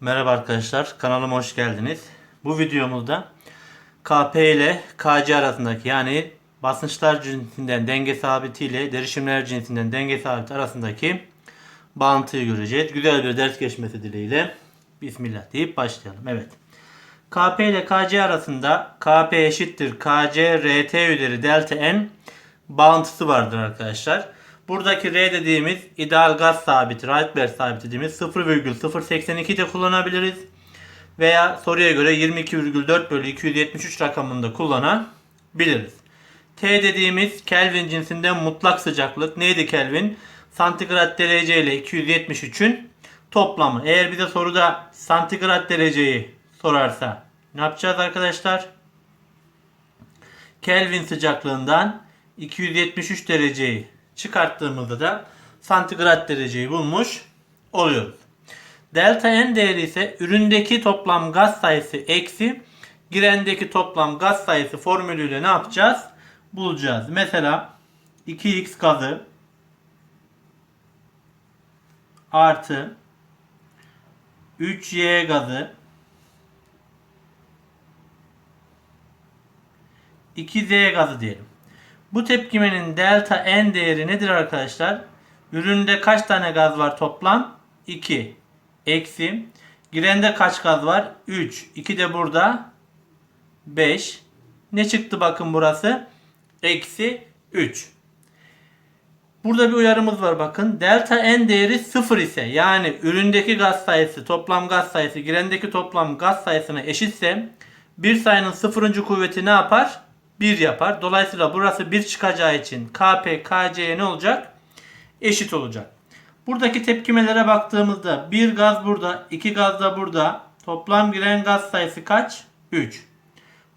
Merhaba arkadaşlar, kanalıma hoş geldiniz. Bu videomuzda KP ile KC arasındaki yani basınçlar cinsinden denge sabiti ile derişimler cinsinden denge sabiti arasındaki bağıntıyı göreceğiz. Güzel bir ders geçmesi dileğiyle Bismillah deyip başlayalım. Evet. KP ile KC arasında KP eşittir KC RT üzeri delta N bağıntısı vardır arkadaşlar. Buradaki R dediğimiz ideal gaz sabiti, Rydberg sabiti dediğimiz 0,082 de kullanabiliriz. Veya soruya göre 22,4 bölü 273 rakamında kullanabiliriz. T dediğimiz Kelvin cinsinden mutlak sıcaklık. Neydi Kelvin? Santigrat derece ile 273'ün toplamı. Eğer bize soruda santigrat dereceyi sorarsa ne yapacağız arkadaşlar? Kelvin sıcaklığından 273 dereceyi çıkarttığımızda da santigrat dereceyi bulmuş oluyoruz. Delta N değeri ise üründeki toplam gaz sayısı eksi girendeki toplam gaz sayısı formülüyle ne yapacağız? Bulacağız. Mesela 2x gazı artı 3y gazı 2z gazı diyelim. Bu tepkimenin delta n değeri nedir arkadaşlar? Üründe kaç tane gaz var toplam? 2. Eksi. Girende kaç gaz var? 3. 2 de burada. 5. Ne çıktı bakın burası? Eksi 3. Burada bir uyarımız var bakın. Delta n değeri 0 ise yani üründeki gaz sayısı toplam gaz sayısı girendeki toplam gaz sayısına eşitse bir sayının sıfırıncı kuvveti ne yapar? 1 yapar. Dolayısıyla burası 1 çıkacağı için KP KC'ye ne olacak? Eşit olacak. Buradaki tepkimelere baktığımızda bir gaz burada, iki gaz da burada. Toplam giren gaz sayısı kaç? 3.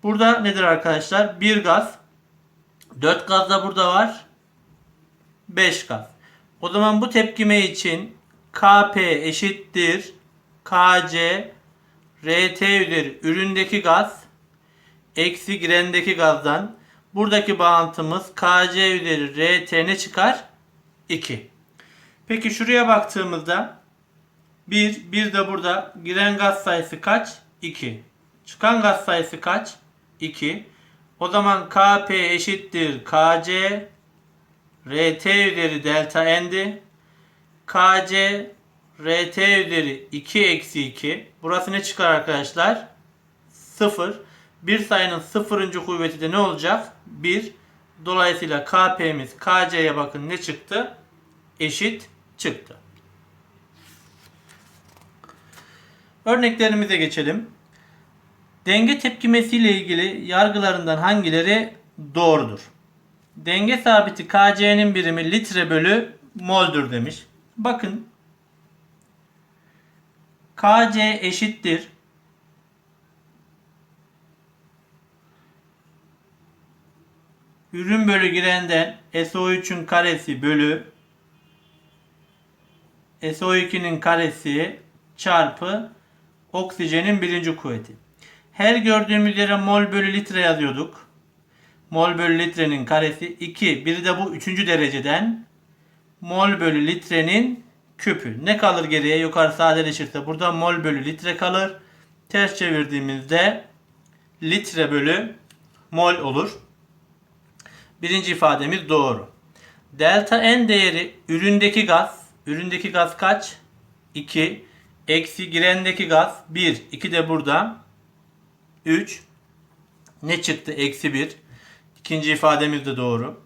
Burada nedir arkadaşlar? Bir gaz. 4 gaz da burada var. 5 gaz. O zaman bu tepkime için KP eşittir KC RT üzeri üründeki gaz eksi girendeki gazdan buradaki bağıntımız KC üzeri RT ne çıkar? 2. Peki şuraya baktığımızda 1, 1 de burada giren gaz sayısı kaç? 2. Çıkan gaz sayısı kaç? 2. O zaman KP eşittir KC RT üzeri delta N'di. KC RT üzeri 2 eksi 2. Burası ne çıkar arkadaşlar? 0. Bir sayının sıfırıncı kuvveti de ne olacak? 1. Dolayısıyla KP'miz KC'ye bakın ne çıktı? Eşit çıktı. Örneklerimize geçelim. Denge tepkimesi ilgili yargılarından hangileri doğrudur? Denge sabiti KC'nin birimi litre bölü mol'dür demiş. Bakın KC eşittir ürün bölü girenden SO3'ün karesi bölü SO2'nin karesi çarpı oksijenin birinci kuvveti. Her gördüğümüz yere mol bölü litre yazıyorduk. Mol bölü litrenin karesi 2. Biri de bu üçüncü dereceden mol bölü litrenin küpü. Ne kalır geriye? Yukarı sadeleşirse burada mol bölü litre kalır. Ters çevirdiğimizde litre bölü mol olur. Birinci ifademiz doğru. Delta N değeri üründeki gaz. Üründeki gaz kaç? 2. Eksi girendeki gaz 1. 2 de burada. 3. Ne çıktı? Eksi 1. İkinci ifademiz de doğru.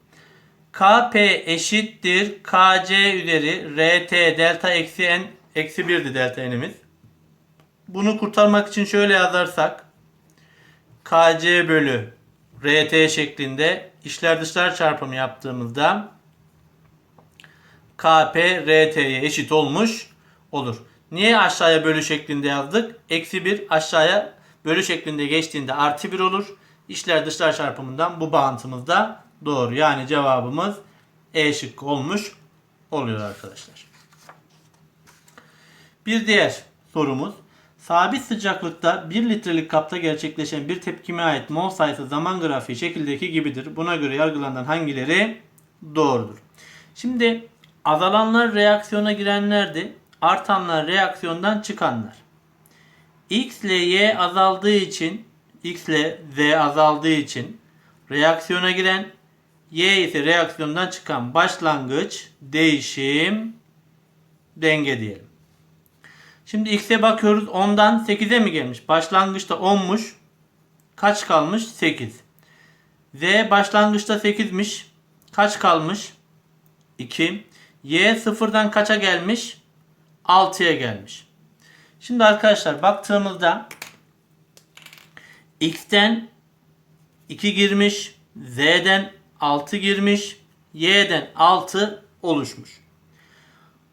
KP eşittir KC üzeri RT delta eksi N eksi 1'di delta N'imiz. Bunu kurtarmak için şöyle yazarsak KC bölü RT şeklinde işler dışlar çarpımı yaptığımızda KP RT'ye eşit olmuş olur. Niye aşağıya bölü şeklinde yazdık? Eksi 1 aşağıya bölü şeklinde geçtiğinde artı 1 olur. İşler dışlar çarpımından bu bağıntımız da doğru. Yani cevabımız E şıkkı olmuş oluyor arkadaşlar. Bir diğer sorumuz. Sabit sıcaklıkta 1 litrelik kapta gerçekleşen bir tepkime ait mol sayısı zaman grafiği şekildeki gibidir. Buna göre yargılanan hangileri doğrudur? Şimdi azalanlar reaksiyona girenlerdi. Artanlar reaksiyondan çıkanlar. X ile Y azaldığı için X ile Z azaldığı için reaksiyona giren Y ise reaksiyondan çıkan başlangıç, değişim, denge diyelim. Şimdi X'e bakıyoruz. 10'dan 8'e mi gelmiş? Başlangıçta 10'muş. Kaç kalmış? 8. Z başlangıçta 8'miş. Kaç kalmış? 2. Y sıfırdan kaça gelmiş? 6'ya gelmiş. Şimdi arkadaşlar baktığımızda X'ten 2 girmiş, Z'den 6 girmiş, Y'den 6 oluşmuş.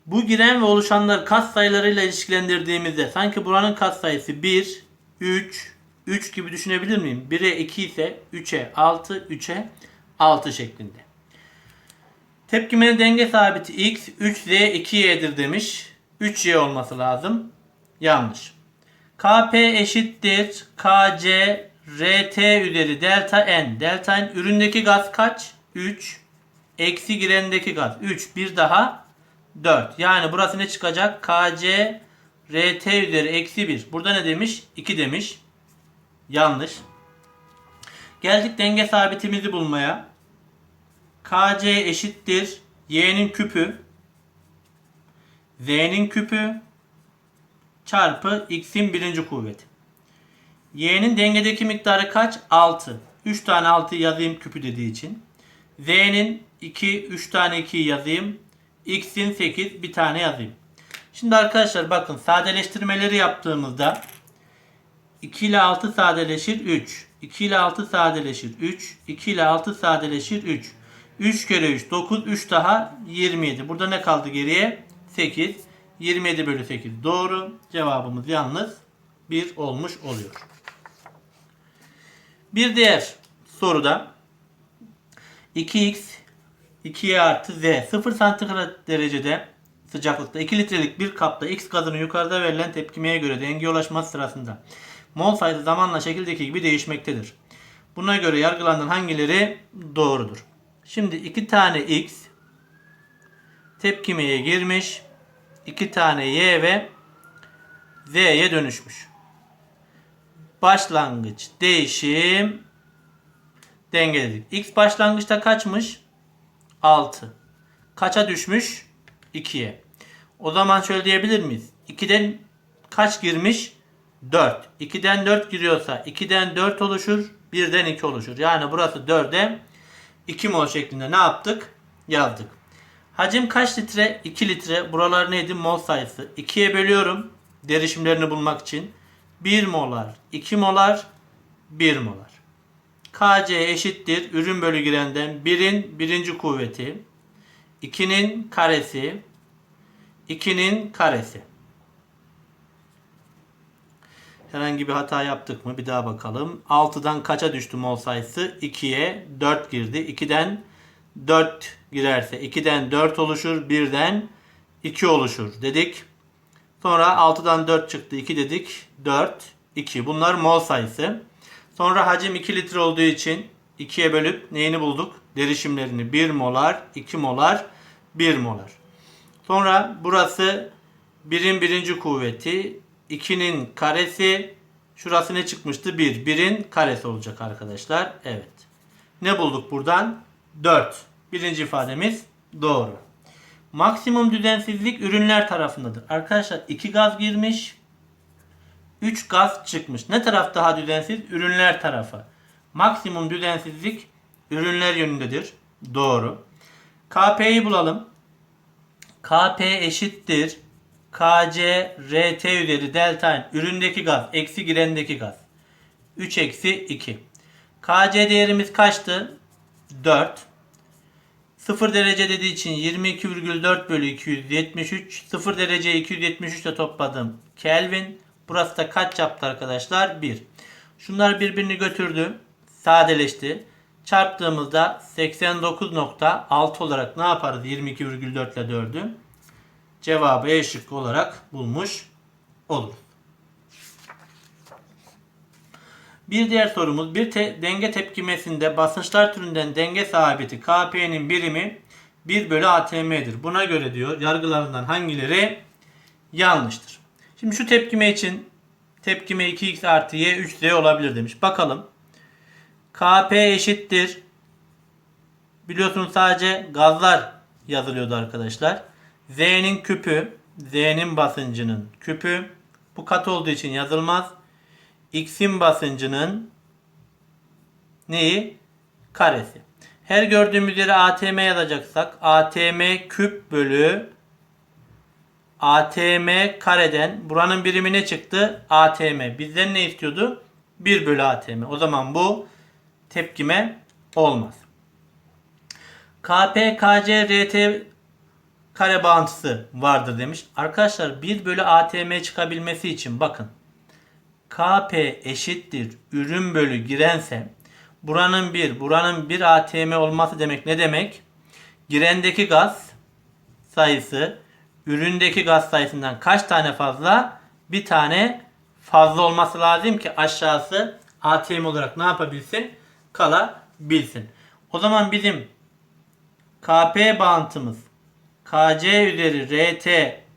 Bu giren ve oluşanları katsayılarıyla ilişkilendirdiğimizde sanki buranın katsayısı 1, 3, 3 gibi düşünebilir miyim? 1'e 2 ise 3'e 6, 3'e 6 şeklinde. Tepkimenin denge sabiti x 3z 2y'dir demiş. 3y olması lazım. Yanlış. Kp eşittir kc rt üzeri delta n. Delta n üründeki gaz kaç? 3. Eksi girendeki gaz. 3. Bir daha 4. Yani burası ne çıkacak? kc rt üzeri eksi 1. Burada ne demiş? 2 demiş. Yanlış. Geldik denge sabitimizi bulmaya. KC eşittir y'nin küpü z'nin küpü çarpı x'in birinci kuvveti. y'nin dengedeki miktarı kaç? 6. 3 tane 6 yazayım küpü dediği için. z'nin 2, 3 tane 2 yazayım. X'in 8 bir tane yazayım. Şimdi arkadaşlar bakın sadeleştirmeleri yaptığımızda 2 ile 6 sadeleşir 3. 2 ile 6 sadeleşir 3. 2 ile 6 sadeleşir 3. 3 kere 3 9 3 daha 27. Burada ne kaldı geriye? 8. 27 bölü 8 doğru. Cevabımız yalnız 1 olmuş oluyor. Bir diğer soruda 2x 2y artı z 0 santigrat derecede sıcaklıkta 2 litrelik bir kapta x gazının yukarıda verilen tepkimeye göre dengeye ulaşması sırasında mol sayısı zamanla şekildeki gibi değişmektedir. Buna göre yargılanan hangileri doğrudur? Şimdi iki tane x tepkimeye girmiş. iki tane y ve z'ye dönüşmüş. Başlangıç, değişim, dengeledik. X başlangıçta kaçmış? 6. Kaça düşmüş? 2'ye. O zaman şöyle diyebilir miyiz? 2'den kaç girmiş? 4. 2'den 4 giriyorsa 2'den 4 oluşur. 1'den 2 oluşur. Yani burası 4'e 2 mol şeklinde ne yaptık? Yazdık. Hacim kaç litre? 2 litre. Buralar neydi? Mol sayısı. 2'ye bölüyorum. Derişimlerini bulmak için. 1 molar, 2 molar, 1 molar. Kc eşittir. Ürün bölü girenden 1'in birinci kuvveti. 2'nin karesi. 2'nin karesi. Herhangi bir hata yaptık mı? Bir daha bakalım. 6'dan kaça düştü mol sayısı? 2'ye 4 girdi. 2'den 4 girerse 2'den 4 oluşur. 1'den 2 oluşur dedik. Sonra 6'dan 4 çıktı. 2 dedik. 4, 2. Bunlar mol sayısı. Sonra hacim 2 litre olduğu için 2'ye bölüp neyini bulduk? Derişimlerini 1 molar, 2 molar, 1 molar. Sonra burası 1'in birinci kuvveti, 2'nin karesi, şurası ne çıkmıştı? 1. 1'in karesi olacak arkadaşlar. Evet. Ne bulduk buradan? 4. Birinci ifademiz doğru. Maksimum düzensizlik ürünler tarafındadır. Arkadaşlar 2 gaz girmiş. 3 gaz çıkmış. Ne taraf daha düzensiz? Ürünler tarafı. Maksimum düzensizlik ürünler yönündedir. Doğru. KP'yi bulalım. KP eşittir. KC RT üzeri delta N üründeki gaz eksi girendeki gaz. 3 eksi 2. KC değerimiz kaçtı? 4. 0 derece dediği için 22,4 bölü 273. 0 derece 273 ile topladım. Kelvin. Burası da kaç yaptı arkadaşlar? 1. Şunlar birbirini götürdü. Sadeleşti. Çarptığımızda 89.6 olarak ne yaparız 22,4 ile 4'ü? Cevabı E şıkkı olarak bulmuş olur. Bir diğer sorumuz bir te- denge tepkimesinde basınçlar türünden denge sabiti Kp'nin birimi 1 bölü ATM'dir. Buna göre diyor yargılarından hangileri yanlıştır. Şimdi şu tepkime için Tepkime 2x artı y 3z olabilir demiş. Bakalım. Kp eşittir. Biliyorsunuz sadece gazlar yazılıyordu arkadaşlar. Z'nin küpü, Z'nin basıncının küpü. Bu kat olduğu için yazılmaz. X'in basıncının neyi? Karesi. Her gördüğümüz yere ATM yazacaksak ATM küp bölü ATM kareden buranın birimi ne çıktı? ATM. Bizden ne istiyordu? 1 bölü ATM. O zaman bu tepkime olmaz. KP, KC, RT kare bağıntısı vardır demiş. Arkadaşlar 1 bölü ATM çıkabilmesi için bakın. KP eşittir ürün bölü girense buranın 1, buranın 1 ATM olması demek ne demek? Girendeki gaz sayısı üründeki gaz sayısından kaç tane fazla? Bir tane fazla olması lazım ki aşağısı ATM olarak ne yapabilsin? Kalabilsin. O zaman bizim KP bağıntımız KC üzeri RT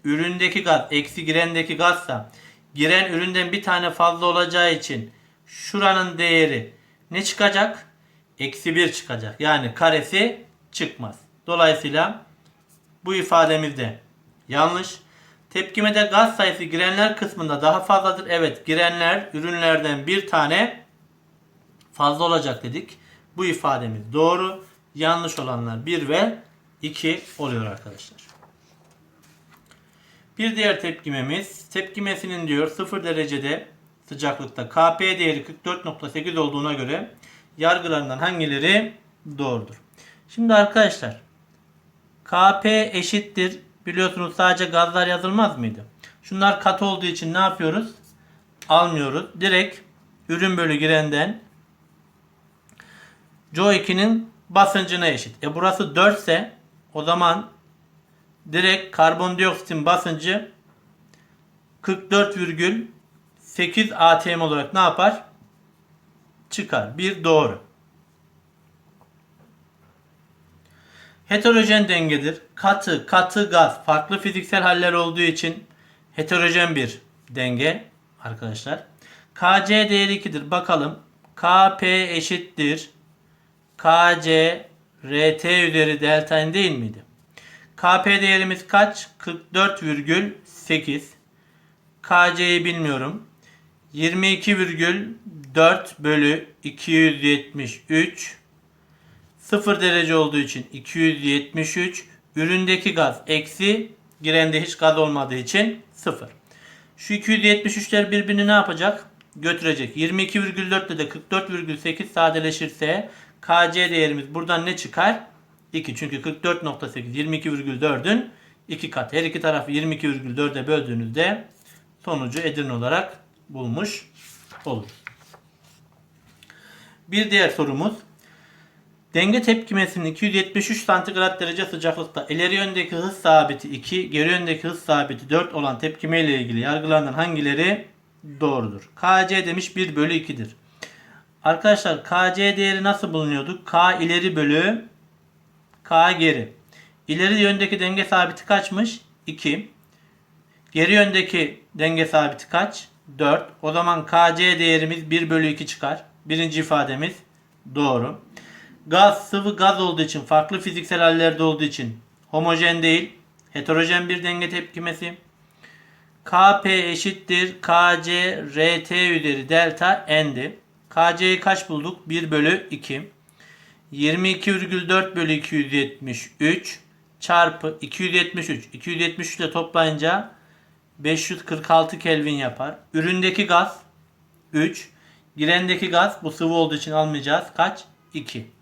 üründeki gaz eksi girendeki gazsa giren üründen bir tane fazla olacağı için şuranın değeri ne çıkacak? Eksi 1 çıkacak. Yani karesi çıkmaz. Dolayısıyla bu ifademiz de yanlış. Tepkimede gaz sayısı girenler kısmında daha fazladır. Evet girenler ürünlerden bir tane fazla olacak dedik. Bu ifademiz doğru. Yanlış olanlar 1 ve 2 oluyor arkadaşlar. Bir diğer tepkimemiz tepkimesinin diyor 0 derecede sıcaklıkta Kp değeri 44.8 olduğuna göre yargılarından hangileri doğrudur? Şimdi arkadaşlar Kp eşittir biliyorsunuz sadece gazlar yazılmaz mıydı? Şunlar kat olduğu için ne yapıyoruz? Almıyoruz. Direkt ürün bölü girenden CO2'nin basıncına eşit. E burası 4 ise o zaman direkt karbondioksitin basıncı 44,8 atm olarak ne yapar? Çıkar. Bir doğru. Heterojen dengedir. Katı, katı gaz farklı fiziksel haller olduğu için heterojen bir denge arkadaşlar. Kc değeri 2'dir. Bakalım. Kp eşittir. Kc RT üzeri delta n değil miydi? Kp değerimiz kaç? 44,8. Kc'yi bilmiyorum. 22,4 bölü 273 0 derece olduğu için 273 üründeki gaz eksi girende hiç gaz olmadığı için 0. Şu 273'ler birbirini ne yapacak? Götürecek. 22,4 ile de 44,8 sadeleşirse KC değerimiz buradan ne çıkar? 2. Çünkü 44.8 22,4'ün 2 katı. Her iki tarafı 22,4'e böldüğünüzde sonucu Edirne olarak bulmuş olur. Bir diğer sorumuz. Denge tepkimesinin 273 santigrat derece sıcaklıkta ileri yöndeki hız sabiti 2, geri yöndeki hız sabiti 4 olan tepkime ile ilgili yargılarından hangileri doğrudur? KC demiş 1 bölü 2'dir. Arkadaşlar KC değeri nasıl bulunuyordu? K ileri bölü K geri. İleri yöndeki denge sabiti kaçmış? 2. Geri yöndeki denge sabiti kaç? 4. O zaman KC değerimiz 1 bölü 2 çıkar. Birinci ifademiz doğru. Gaz sıvı gaz olduğu için farklı fiziksel hallerde olduğu için homojen değil. Heterojen bir denge tepkimesi. Kp eşittir Kc Rt üzeri delta n'di. Kc'yi kaç bulduk? 1 bölü 2. 22,4 bölü 273 çarpı 273. 273 ile toplayınca 546 Kelvin yapar. Üründeki gaz 3. Girendeki gaz bu sıvı olduğu için almayacağız. Kaç? 2.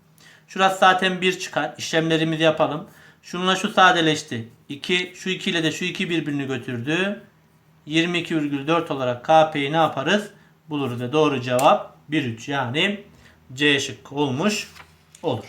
Şurası zaten 1 çıkar. İşlemlerimizi yapalım. Şununla şu sadeleşti. 2, şu 2 ile de şu 2 birbirini götürdü. 22,4 olarak KP'yi ne yaparız? Buluruz ve doğru cevap 1,3 yani C şıkkı olmuş olur.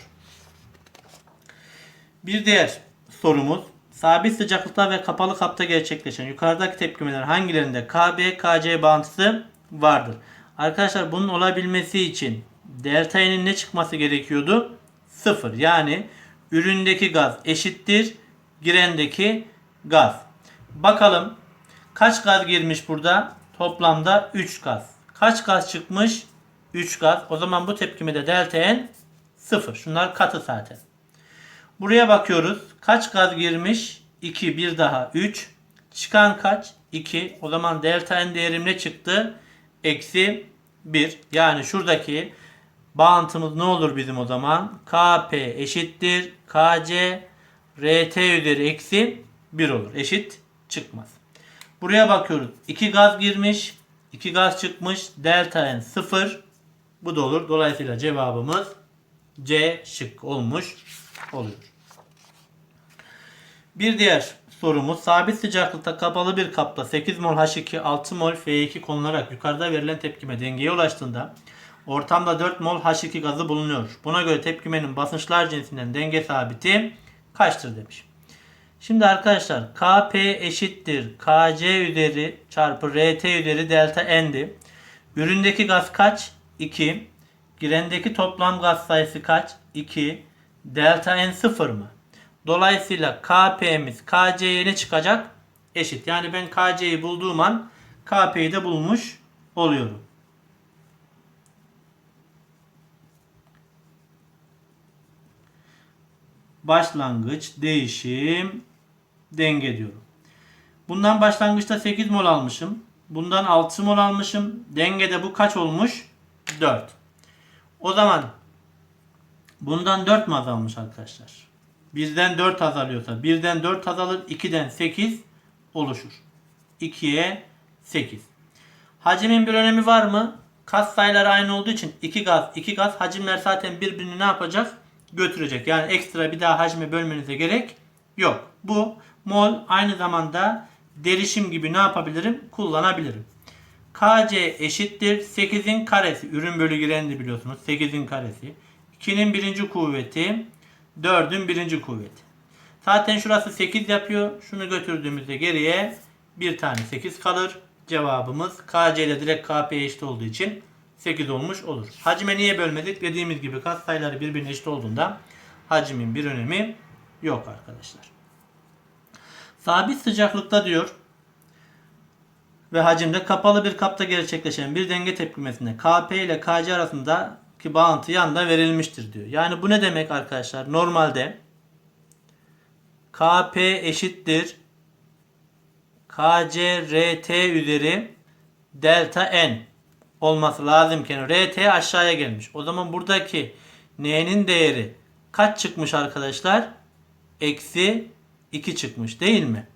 Bir diğer sorumuz sabit sıcaklıkta ve kapalı kapta gerçekleşen yukarıdaki tepkimeler hangilerinde KB KC bağıntısı vardır? Arkadaşlar bunun olabilmesi için delta ne çıkması gerekiyordu? 0. Yani üründeki gaz eşittir girendeki gaz. Bakalım kaç gaz girmiş burada? Toplamda 3 gaz. Kaç gaz çıkmış? 3 gaz. O zaman bu tepkimede delta N 0. Şunlar katı zaten. Buraya bakıyoruz. Kaç gaz girmiş? 2, bir daha 3. Çıkan kaç? 2. O zaman delta N değerim ne çıktı? Eksi 1. Yani şuradaki bağıntımız ne olur bizim o zaman? Kp eşittir. Kc RT üzeri eksi 1 olur. Eşit çıkmaz. Buraya bakıyoruz. 2 gaz girmiş. 2 gaz çıkmış. Delta N 0. Bu da olur. Dolayısıyla cevabımız C şık olmuş oluyor. Bir diğer sorumuz sabit sıcaklıkta kapalı bir kapta 8 mol H2 6 mol F2 konularak yukarıda verilen tepkime dengeye ulaştığında ortamda 4 mol H2 gazı bulunuyor. Buna göre tepkimenin basınçlar cinsinden denge sabiti kaçtır demiş. Şimdi arkadaşlar Kp eşittir Kc üzeri çarpı Rt üzeri delta N'di. Üründeki gaz kaç? 2. Girendeki toplam gaz sayısı kaç? 2. Delta N 0 mı? Dolayısıyla Kp'miz Kc'ye ne çıkacak? Eşit. Yani ben Kc'yi bulduğum an Kp'yi de bulmuş oluyorum. Başlangıç, değişim, denge diyorum. Bundan başlangıçta 8 mol almışım. Bundan 6 mol almışım. Dengede bu kaç olmuş? 4. O zaman bundan 4 mü azalmış arkadaşlar? Birden 4 azalıyorsa birden 4 azalır. 2'den 8 oluşur. 2'ye 8. Hacmin bir önemi var mı? Kas sayıları aynı olduğu için 2 gaz 2 gaz hacimler zaten birbirini ne yapacak? Götürecek. Yani ekstra bir daha hacmi bölmenize gerek yok. Bu mol aynı zamanda derişim gibi ne yapabilirim? Kullanabilirim. KC eşittir 8'in karesi. Ürün bölü girendi biliyorsunuz. 8'in karesi. 2'nin birinci kuvveti. 4'ün birinci kuvveti. Zaten şurası 8 yapıyor. Şunu götürdüğümüzde geriye bir tane 8 kalır. Cevabımız KC ile direkt KP'ye eşit olduğu için 8 olmuş olur. Hacime niye bölmedik? Dediğimiz gibi kat sayıları birbirine eşit olduğunda hacmin bir önemi yok arkadaşlar. Sabit sıcaklıkta diyor ve hacimde kapalı bir kapta gerçekleşen bir denge tepkimesinde Kp ile Kc arasındaki bağıntı yanda verilmiştir diyor. Yani bu ne demek arkadaşlar? Normalde Kp eşittir Kc Rt üzeri delta n olması lazımken Rt aşağıya gelmiş. O zaman buradaki n'nin değeri kaç çıkmış arkadaşlar? Eksi 2 çıkmış değil mi?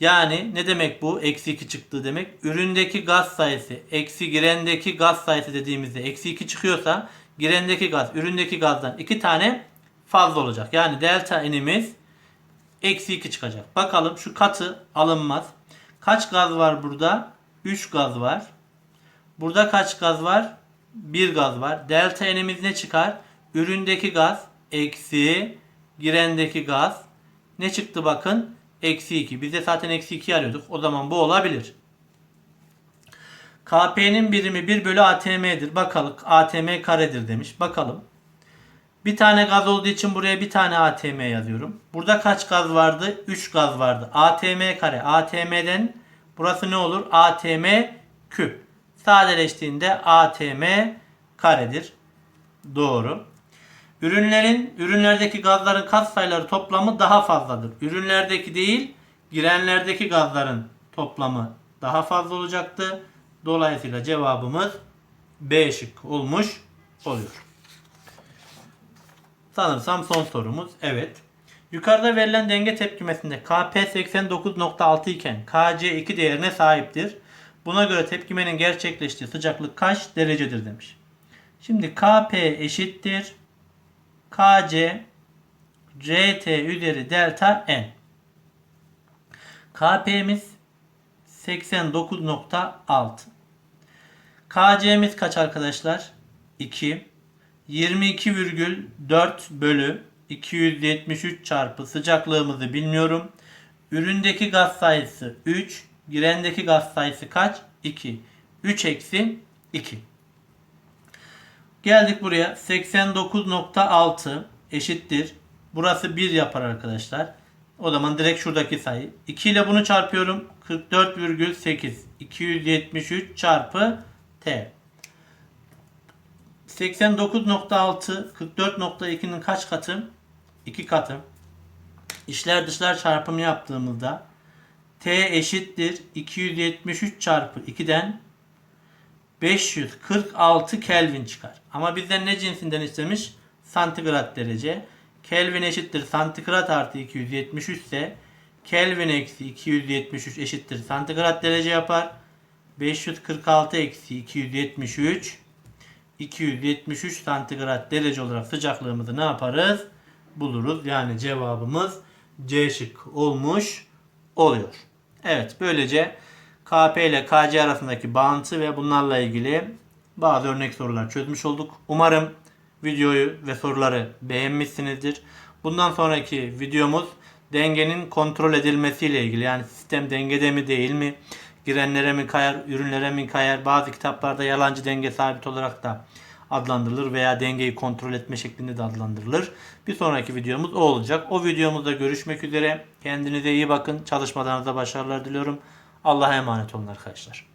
Yani ne demek bu? Eksi 2 çıktığı demek. Üründeki gaz sayısı eksi girendeki gaz sayısı dediğimizde eksi 2 çıkıyorsa girendeki gaz üründeki gazdan 2 tane fazla olacak. Yani delta n'imiz eksi 2 çıkacak. Bakalım şu katı alınmaz. Kaç gaz var burada? 3 gaz var. Burada kaç gaz var? 1 gaz var. Delta n'imiz ne çıkar? Üründeki gaz eksi girendeki gaz. Ne çıktı bakın? Eksi 2. Biz de zaten eksi 2 arıyorduk. O zaman bu olabilir. KP'nin birimi 1 bölü ATM'dir. Bakalım ATM karedir demiş. Bakalım. Bir tane gaz olduğu için buraya bir tane ATM yazıyorum. Burada kaç gaz vardı? 3 gaz vardı. ATM kare. ATM'den burası ne olur? ATM küp. Sadeleştiğinde ATM karedir. Doğru. Ürünlerin, ürünlerdeki gazların kat sayıları toplamı daha fazladır. Ürünlerdeki değil, girenlerdeki gazların toplamı daha fazla olacaktı. Dolayısıyla cevabımız B şık olmuş oluyor. Sanırsam son sorumuz. Evet. Yukarıda verilen denge tepkimesinde Kp 89.6 iken Kc 2 değerine sahiptir. Buna göre tepkimenin gerçekleştiği sıcaklık kaç derecedir demiş. Şimdi Kp eşittir Kc Rt üzeri delta N. Kp'miz 89.6. Kc'miz kaç arkadaşlar? 2. 22,4 bölü 273 çarpı sıcaklığımızı bilmiyorum. Üründeki gaz sayısı 3. Girendeki gaz sayısı kaç? 2. 3 eksi 2. Geldik buraya. 89.6 eşittir. Burası 1 yapar arkadaşlar. O zaman direkt şuradaki sayı. 2 ile bunu çarpıyorum. 44,8. 273 çarpı T. 89.6 44.2'nin kaç katı? 2 katı. İşler dışlar çarpımı yaptığımızda T eşittir 273 çarpı 2'den 546 Kelvin çıkar. Ama bizden ne cinsinden istemiş? Santigrat derece. Kelvin eşittir santigrat artı 273 ise Kelvin eksi 273 eşittir santigrat derece yapar. 546 eksi 273 273 santigrat derece olarak sıcaklığımızı ne yaparız? Buluruz. Yani cevabımız C şık olmuş oluyor. Evet böylece KP ile KC arasındaki bağıntı ve bunlarla ilgili bazı örnek sorular çözmüş olduk. Umarım videoyu ve soruları beğenmişsinizdir. Bundan sonraki videomuz dengenin kontrol edilmesiyle ilgili. Yani sistem dengede mi değil mi? Girenlere mi kayar, ürünlere mi kayar? Bazı kitaplarda yalancı denge sabit olarak da adlandırılır veya dengeyi kontrol etme şeklinde de adlandırılır. Bir sonraki videomuz o olacak. O videomuzda görüşmek üzere. Kendinize iyi bakın. Çalışmalarınızda başarılar diliyorum. Allah'a emanet olun arkadaşlar.